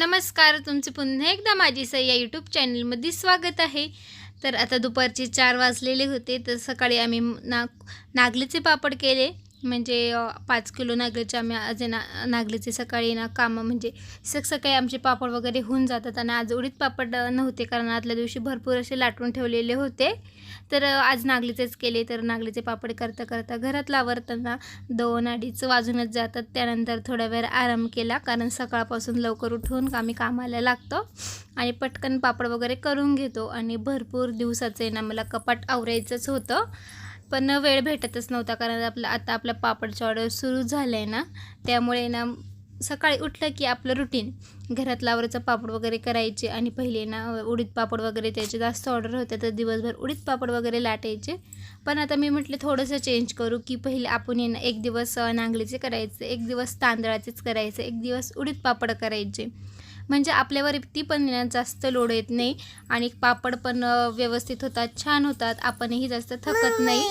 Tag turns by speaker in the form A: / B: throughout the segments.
A: नमस्कार तुमचे पुन्हा एकदा माझी सई या यूट्यूब चॅनलमध्ये स्वागत आहे. तर आता दुपारचे चार वाजलेले होते तर सकाळी आम्ही ना नागलीचे पापड केले. म्हणजे पाच किलो नागलीचे आम्ही आज ना नागलीचे सकाळी ना कामं म्हणजे सक सकाळी आमचे पापड वगैरे होऊन जातात आणि आज उडीद पापड नव्हते कारण आदल्या दिवशी भरपूर असे लाटून ठेवलेले होते. तर आज नागलीचेच केले. तर नागलीचे पापड करता करता घरात आवरताना दोन अडीच वाजूनच जातात. त्यानंतर थोडा वेळ आराम केला कारण सकाळपासून लवकर उठून आम्ही कामाला लागतो आणि पटकन पापड वगैरे करून घेतो आणि भरपूर दिवसाचं ना मला कपाट आवरायचंच होतं. पण वेळ भेटतच नव्हता कारण आपलं आता आपला पापडचा ऑर्डर सुरू झालं आहे ना त्यामुळे ना सकाळी उठलं की आपलं रुटीन घरात लावरचं पापड वगैरे करायचे आणि पहिले ना उडीद पापड वगैरे त्याचे जास्त ऑर्डर होते तर दिवसभर उडीद पापड वगैरे लाटायचे. पण आता मी म्हटलं थोडंसं चेंज करू की पहिले आपण आहे ना एक दिवस नांगलीचे करायचे एक दिवस तांदळाचेच करायचे एक दिवस उडीद पापड करायचे. म्हणजे आपल्यावर ती पण जास्त लोड येत नाही आणि पापड पण व्यवस्थित होतात छान होतात. आपणही जास्त थकत नाही.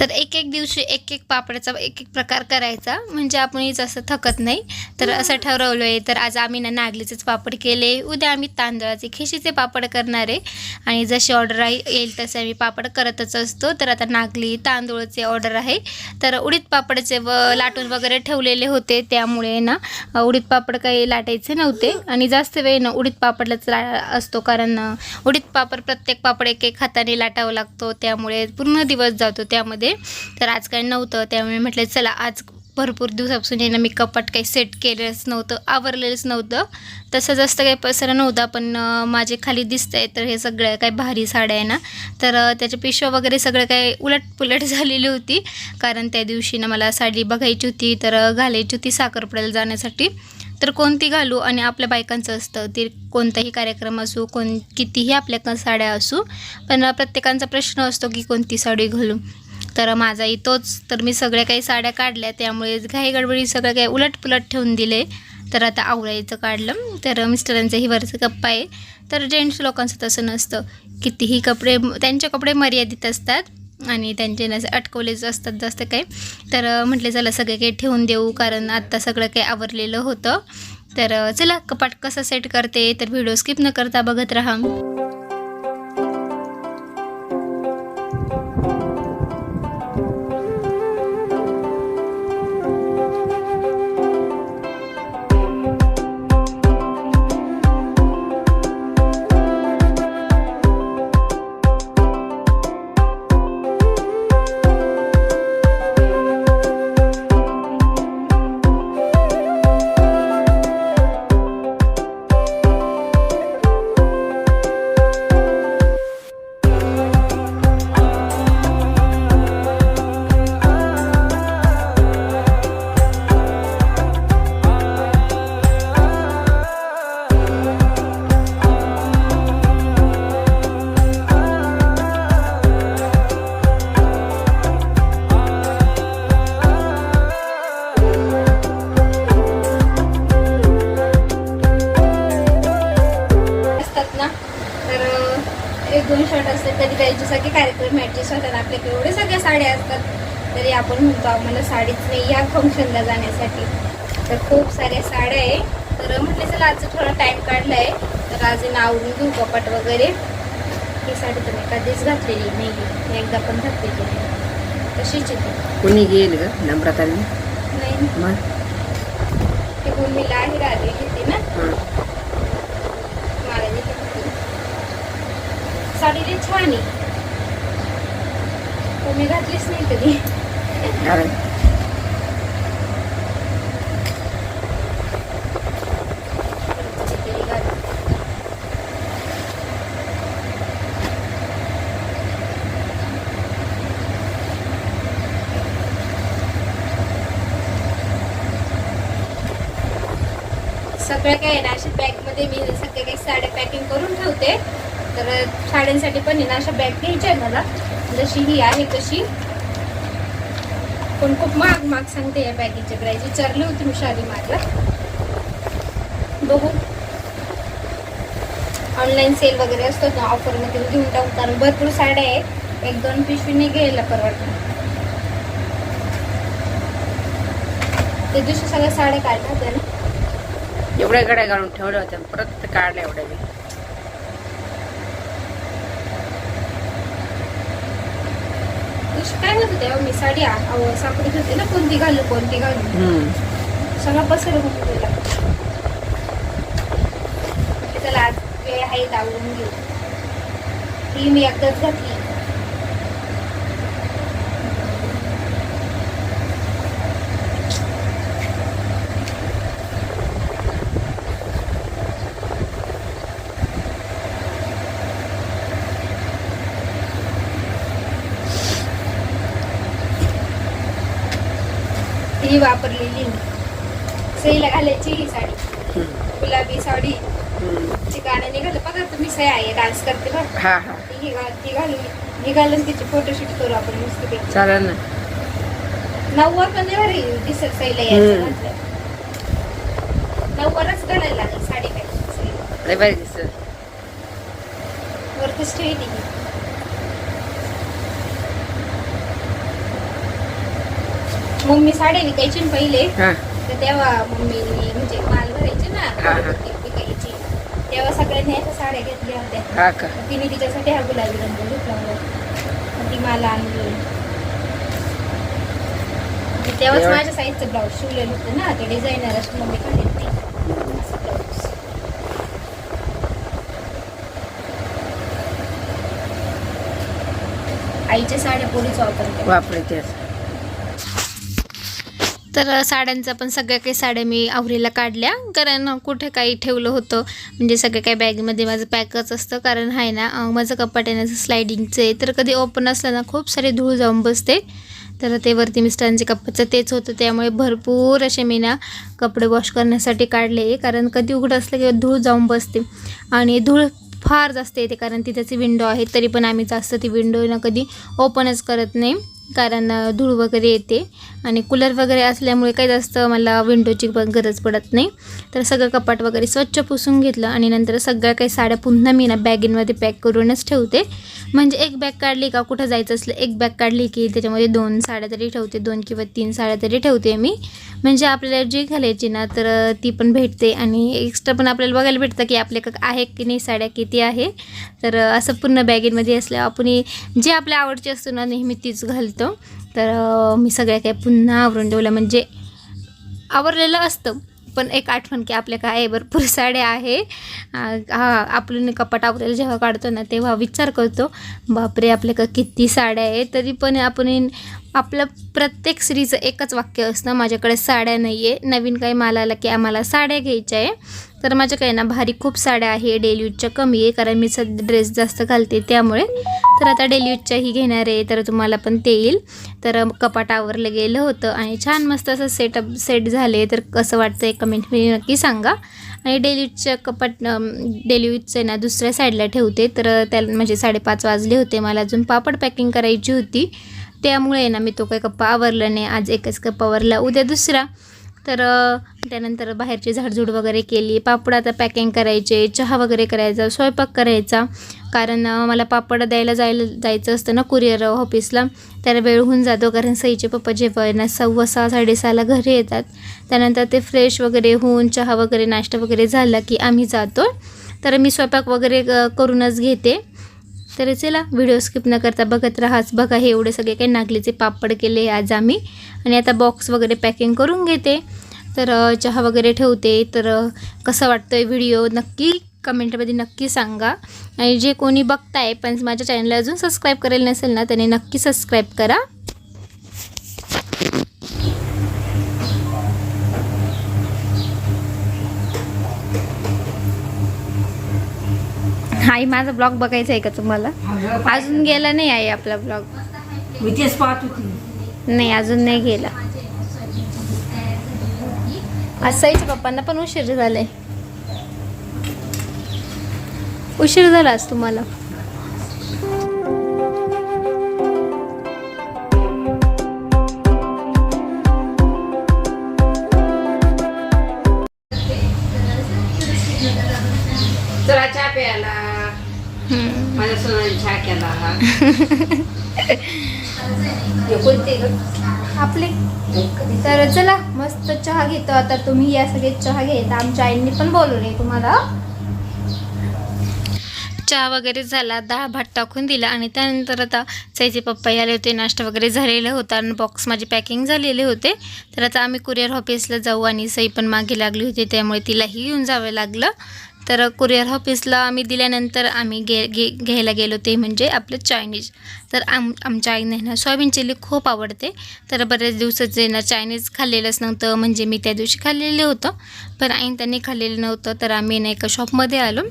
A: तर एक एक दिवशी एक एक पापडाचा एक एक प्रकार करायचा. म्हणजे आपणही जास्त थकत नाही. तर असं ठरवलं आहे तर आज आम्ही ना नागलीचेच पापड केले. उद्या आम्ही तांदळाचे खिशीचे पापड करणार आहे. आणि जशी ऑर्डर आहे येईल तसे आम्ही पापड करतच असतो. तर आता नागली तांदूळचे ऑर्डर आहे. तर उडीद पापडचे व लाटून वगैरे ठेवलेले होते. त्यामुळे ना उडीद पापड काही लाटायचे नव्हते. आणि जास्त वेळ ना उडीद पापडलाच ला असतो. कारण उडीद पापड प्रत्येक पापड एक एक हाताने लाटावा लागतो. त्यामुळे पूर्ण दिवस जातो. त्यामध्ये तर आज काही नव्हतं त्यामुळे म्हटलं चला आज भरपूर दिवसापासून यांना मी कपाट काही सेट केलेलंच नव्हतं आवरलेलंच नव्हतं. तसं जास्त काही पसरा नव्हता पण माझे खाली दिसत आहे तर हे सगळं काही भारी साड्या आहे ना. तर त्याच्या पिशव्या वगैरे सगळं काही उलट पुलट झालेली होती कारण त्या दिवशी ना मला साडी बघायची होती तर घालायची होती साखरपुड्याला जाण्यासाठी. तर कोणती घालू आणि आपल्या बायकांचं असतं ते कोणताही कार्यक्रम असू कोण कितीही आपल्या साड्या असू पण प्रत्येकांचा प्रश्न असतो की कोणती साडी घालू. तर माझाही तोच तर मी सगळ्या काही साड्या काढल्या त्यामुळे घाई गडबडी सगळं काही उलट पुलट ठेवून दिले. तर आता आवरायचं काढलं. तर मिस्टरांचंही वरचं गप्पा आहे. तर जेंट्स लोकांचं तसं नसतं. कितीही कपडे त्यांचे कपडे मर्यादित असतात आणि त्यांचे नसे अटकवलेच असतात जास्त काही. तर म्हटले चला सगळे काही ठेवून देऊ कारण आत्ता सगळं काही आवरलेलं होतं. तर चला कपाट कसं सेट करते तर व्हिडिओ स्किप न करता बघत राहा. आपण म्हणतो आम्हाला साडीच नाही या फंक्शनला जाण्यासाठी. तर खूप साऱ्या साड्या आहे. तर म्हटलं चला आजचा थोडा टाईम काढला आहे तर आज आवरून घेऊ कपाट वगैरे. ही साडी तर मी कधीच घातलेली नाही एकदा पण घातलेली नाही. तशीच येते
B: कोणी गेली ग? नम्रताने
A: नाही. ती भूमीला आहे राहिलेली होती ना. मला. साडी छान आहे. मी घातलीच नाही कधी.
B: कारण
A: सगळं काय आहे ना अशा बॅगमध्ये मी सगळ्या काही साड्या पॅकिंग करून ठेवते तर साड्यांसाठी पण आहे ना अशा बॅग घ्यायच्या आहे मला. जशी ही आहे तशी. पण खूप महाग महाग सांगते या बॅगीच्या प्राईज विचारली होती मी शादी मारला बघू. ऑनलाईन सेल वगैरे असतो ना ऑफरमध्ये घेऊन टाकू. कारण भरपूर साड्या आहेत. एक दोन पिशवीने घ्यायला परवडतं त्या दिवशी सगळ्या साड्या काढल्या होत्या ना.
B: एवढ्या गड्या घालून ठेवल्या होत्या. परत काढल्या एवढ्या मी
A: काय होत होते मी साडी सापडत होते ना कोणती घालू कोणती घालू. सगळा पसर होऊन गेला चला आज वेळ आहे आवडून घेऊ. ही मी एकदाच घातली. ही वापरलेली मी सईला घालायची ही साडी. गुलाबी साडी.
B: हम्म.
A: ती गाणं निघालं बघा तुम्ही सई आहे डान्स करते बघ.
B: हा हा.
A: ती घा- ती घालून ही घालून तिचे फोटोशूट करू आपण मस्त
B: चालेल ना.
A: नऊवार पण नाही भारी दिसत सईला यायचं. घातलं नऊवारच घालायला लागेल साडी काय?
B: लय भारी दिसत.
A: वरतीच ठेवली ही. मम्मी साडी विकायची ना पहिले
B: हा.
A: तर तेव्हा मम्मीने म्हणजे माल भरायचे ना
B: हा, हा.
A: विकायची. तेव्हा सगळ्यांनी अशा साड्या घेतल्या होत्या.
B: हा का?
A: मग तिने तिच्यासाठी हा गुलाबी रंग घेतला. होता मग ती मला आणली. मग तेव्हाच
B: एवढं-
A: माझ्या साईजचं ब्लाऊज शिवलेलं होतं ना ते डिझायनर असं मम्मी काढत नाही असं ब्लाऊज आईच्या साड्या पोलीच वापरते
B: वापरायचे
A: तर साड्यांचा पण सगळ्या काही साड्या मी आवरीला काढल्या. कारण कुठे काही ठेवलं होतं म्हणजे सगळं काही बॅगमध्ये माझं पॅकच असतं. कारण आहे ना माझं कपाट आहे ना स्लायडिंगचं आहे. तर कधी ओपन असलं ना खूप सारे धूळ जाऊन बसते. तर ते वरती मिस्टरांचे कपड्याचं तेच होतं. त्यामुळे भरपूर असे मी ना कपडे वॉश करण्यासाठी काढले कारण कधी उघडं असलं की धूळ जाऊन बसते. आणि धूळ फार जास्त येते कारण ती त्याची विंडो आहे. तरी पण आम्ही जास्त ती विंडो ना कधी ओपनच करत नाही. कारण धूळ वगैरे येते आणि कूलर वगैरे असल्यामुळे काही जास्त मला विंडोची पण गरज पडत नाही. तर सगळं कपाट वगैरे स्वच्छ पुसून घेतलं आणि नंतर सगळ्या काही साड्या पुन्हा मी ना बॅगींमध्ये पॅक करूनच ठेवते. म्हणजे एक बॅग काढली का कुठं जायचं असलं एक बॅग काढली की त्याच्यामध्ये दोन साड्या तरी ठेवते दोन किंवा तीन साड्या तरी ठेवते मी. म्हणजे आपल्याला जी घालायची ना तर ती पण भेटते आणि एक्स्ट्रा पण आपल्याला बघायला भेटतं की आपल्या आहे की नाही साड्या किती आहे. तर असं पूर्ण बॅगेमध्ये असल्यावर आपण जे आपल्या आवडची असतो ना नेहमी तीच घालते. तर मी सगळ्या काही पुन्हा आवरून ठेवलं म्हणजे आवरलेलं असतं पण एक आठवण की आपल्या काय भरपूर साड्या आहे. हा आपलं कपाट आवरेल जेव्हा काढतो ना तेव्हा विचार करतो बापरे आपल्याकडं किती साड्या आहे तरी पण आपण आपलं प्रत्येक स्त्रीचं एकच वाक्य असतं माझ्याकडे साड्या नाही आहे नवीन काही माल आला की आम्हाला साड्या घ्यायच्या आहे. तर माझ्याकडे ना भारी खूप साड्या आहे डेली यूजच्या कमी आहे कारण मी सध्या ड्रेस जास्त घालते त्यामुळे. तर आता डेली यूजच्याही घेणार आहे तर तुम्हाला पण ते येईल. तर कपाट आवरलं गेलं होतं आणि छान मस्त असं सेटअप सेट झाले. तर कसं वाटतं एक कमेंटमध्ये नक्की सांगा. आणि डेली यूजच्या कपाट डेली यूजचे ना दुसऱ्या साईडला ठेवते. तर त्या म्हणजे साडेपाच वाजले होते. मला अजून पापड पॅकिंग करायची होती. त्यामुळे ना मी तो काही कप्पा आवरला नाही. आज एकच कप्पा आवरला. उद्या दुसरा. तर त्यानंतर बाहेरची झाडझूड वगैरे केली. पापड आता पॅकिंग करायचे. चहा वगैरे करायचा. स्वयंपाक करायचा. कारण मला पापड द्यायला जायला जायचं असतं ना कुरिअर ऑफिसला त्याला वेळ होऊन जातो. कारण सईचे पप्पा जेव्हा ना सव्वा सहा साडेसहाला घरी येतात. त्यानंतर ते फ्रेश वगैरे होऊन चहा वगैरे नाश्ता वगैरे झाला की आम्ही जातो. तर मी स्वयंपाक वगैरे करूनच घेते. तर चला व्हिडिओ स्किप न करता बघत राहाच. बघा हे एवढे सगळे काही नागलीचे पापड केले आज आम्ही. आणि आता बॉक्स वगैरे पॅकिंग करून घेते. तर चहा वगैरे ठेवते. तर कसं वाटतं वाटतोय व्हिडिओ नक्की कमेंटमध्ये नक्की सांगा. आणि जे कोणी बघताय पण माझ्या चॅनलला अजून सबस्क्राईब करेल नसेल ना त्याने नक्की सबस्क्राईब करा. आई माझा ब्लॉग बघायचा आहे का तुम्हाला? अजून गेला नाही आहे आपला ब्लॉग.
B: मी तेच पाहत होती.
A: नाही अजून नाही गेला. साईच्या पप्पांना पण उशीर झालाय. उशीर झाला आज तुम्हाला. आपले. तर चला मस्त चहा घेतो आता. तुम्ही या सगळे चहा घेत. आमच्या आईंनी पण बोलवले तुम्हाला. चहा वगैरे झाला. डाळ भात टाकून दिला आणि त्यानंतर आता साईचे पप्पा आले होते. नाश्ता वगैरे झालेला होता आणि बॉक्स माझे पॅकिंग झालेले होते. तर आता आम्ही कुरिअर ऑफिसला जाऊ आणि सई पण मागे लागली होती. त्यामुळे तिलाही घेऊन जावं लागलं. तर कुरिअर ऑफिसला आम्ही दिल्यानंतर आम्ही गे घे घ्यायला गेलो ते म्हणजे आपलं चायनीज तर आम आमच्या आईने ना सोयाबीन चिल्ली खूप आवडते. तर बऱ्याच दिवसाचे ना चायनीज खाल्लेलंच नव्हतं म्हणजे मी त्या दिवशी खाल्लेलं होतं. पण आईन त्यांनी खाल्लेलं नव्हतं तर आम्ही ना एका शॉपमध्ये आलो.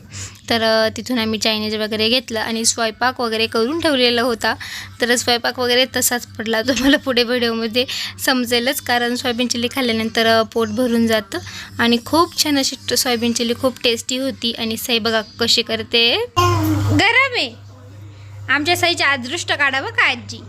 A: तर तिथून आम्ही चायनीज वगैरे घेतलं आणि स्वयंपाक वगैरे करून ठेवलेला होता. तर स्वयंपाक वगैरे तसाच पडला. तुम्हाला पुढे व्हिडिओमध्ये समजेलच कारण सोयाबीन चिल्ली खाल्ल्यानंतर पोट भरून जातं. आणि खूप छान अशी सोयाबीन चिल्ली खूप टेस्टी होती आणि साई बघा कशी करते. गरम आहे. आमच्या साईचे अदृष्ट काढावं का आजी?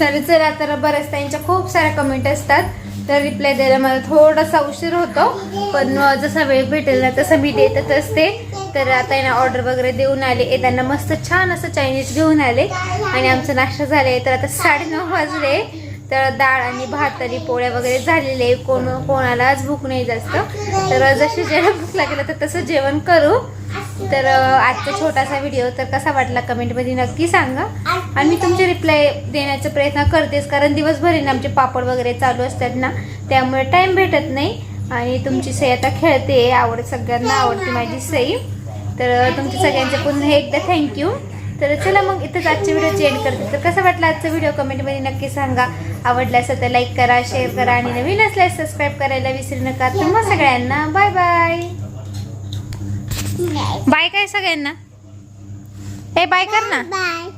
A: तर चला तर बऱ्याच त्यांच्या खूप साऱ्या कमेंट असतात. तर रिप्लाय द्यायला मला थोडासा उशीर होतो पण जसा वेळ भेटेल ना तसं मी देतच असते. तर आता यांना ऑर्डर वगैरे देऊन आले. येताना मस्त छान असं चायनीज घेऊन आले. आणि आमचा नाश्ता झाले तर आता साडेनऊ वाजले. तर डाळ आणि भात आणि पोळ्या वगैरे झालेले कोण कोणालाच भूक नाही जास्त. तर जशी जेव्हा भूक लागेल तर तसं जेवण करू. तर आजचा छोटासा व्हिडिओ तर कसा वाटला कमेंटमध्ये नक्की सांगा. आणि मी तुमचे रिप्लाय देण्याचा प्रयत्न करतेच कारण दिवसभर आहे ना आमचे पापड वगैरे चालू असतात ना त्यामुळे टाईम भेटत नाही. आणि तुमची सई आता खेळते आवड सगळ्यांना आवडते माझी सई. तर तुमच्या सगळ्यांचे पुन्हा एकदा थँक्यू तर चला मग इथंच आजच्या व्हिडिओ चेंज करते. तर कसा वाटला आजचा व्हिडिओ कमेंटमध्ये नक्की सांगा. आवडला असेल तर लाईक करा शेअर करा आणि नवीन असल्यास सबस्क्राईब करायला विसरू नका. तुम्हा सगळ्यांना बाय बाय बाय काय सगळ्यांना? ए बाय कर ना.
C: बाय.